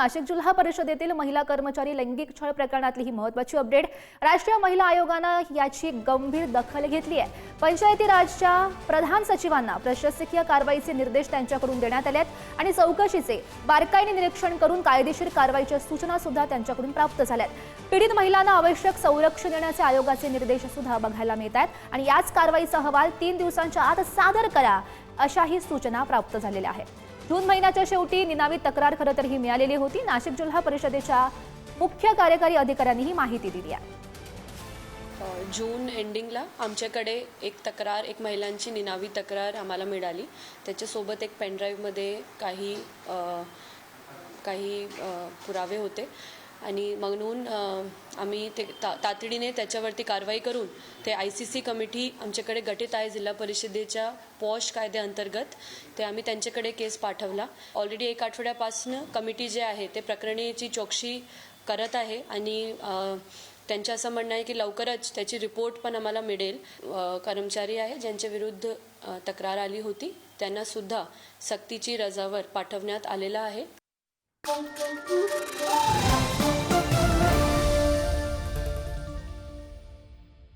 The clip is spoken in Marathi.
नाशिक जिल्हा परिषदेतील महिला कर्मचारी लैंगिक छळ प्रकरणातली ही महत्वाची अपडेट. राष्ट्रीय महिला आयोगानं याची गंभीर दखल घेतली आहे. पंचायती राजच्या प्रधान सचिवांना प्रशासकीय कारवाईचे निर्देश त्यांच्याकडून देण्यात आले आहेत आणि चौकशीचे बारकाईने निरीक्षण करून कायदेशीर कारवाईच्या सूचना सुद्धा त्यांच्याकडून प्राप्त झाल्यात. पीडित महिलांना आवश्यक संरक्षण देण्याचे आयोगाचे निर्देश सुद्धा बघायला मिळत आहेत आणि याच कारवाईचा अहवाल तीन दिवसांच्या आत सादर करा अशाही सूचना प्राप्त झालेल्या आहेत. जून महिन्याच्या शेवटी निनावी तक्रार खरं तर ही मिळालेली होती. नाशिक जिल्हा परिषदेच्या मुख्य कार्यकारी अधिकाऱ्यांनी ही माहिती दिली आहे. जून एंडिंगला आमच्याकडे एक तक्रार एक महिलांची निनावी तक्रार आम्हाला मिळाली. त्याच्यासोबत एक पेनड्राईव्हमध्ये काही आ, काही आ, पुरावे होते. आणि म्हणून आम्ही ते ता तातडीने त्याच्यावरती कारवाई करून ते आय सी सी कमिटी आमच्याकडे गटित आहे जिल्हा परिषदेच्या पॉश कायद्याअंतर्गत ते आम्ही त्यांच्याकडे केस पाठवला. ऑलरेडी एक आठवड्यापासून कमिटी जे आहे ते प्रकरणीची चौकशी करत आहे आणि त्यांचं असं म्हणणं आहे की लवकरच त्याची रिपोर्ट पण आम्हाला मिळेल. कर्मचारी आहे ज्यांच्या विरुद्ध तक्रार आली होती त्यांना सुद्धा सक्तीची रजावर पाठवण्यात आलेला आहे.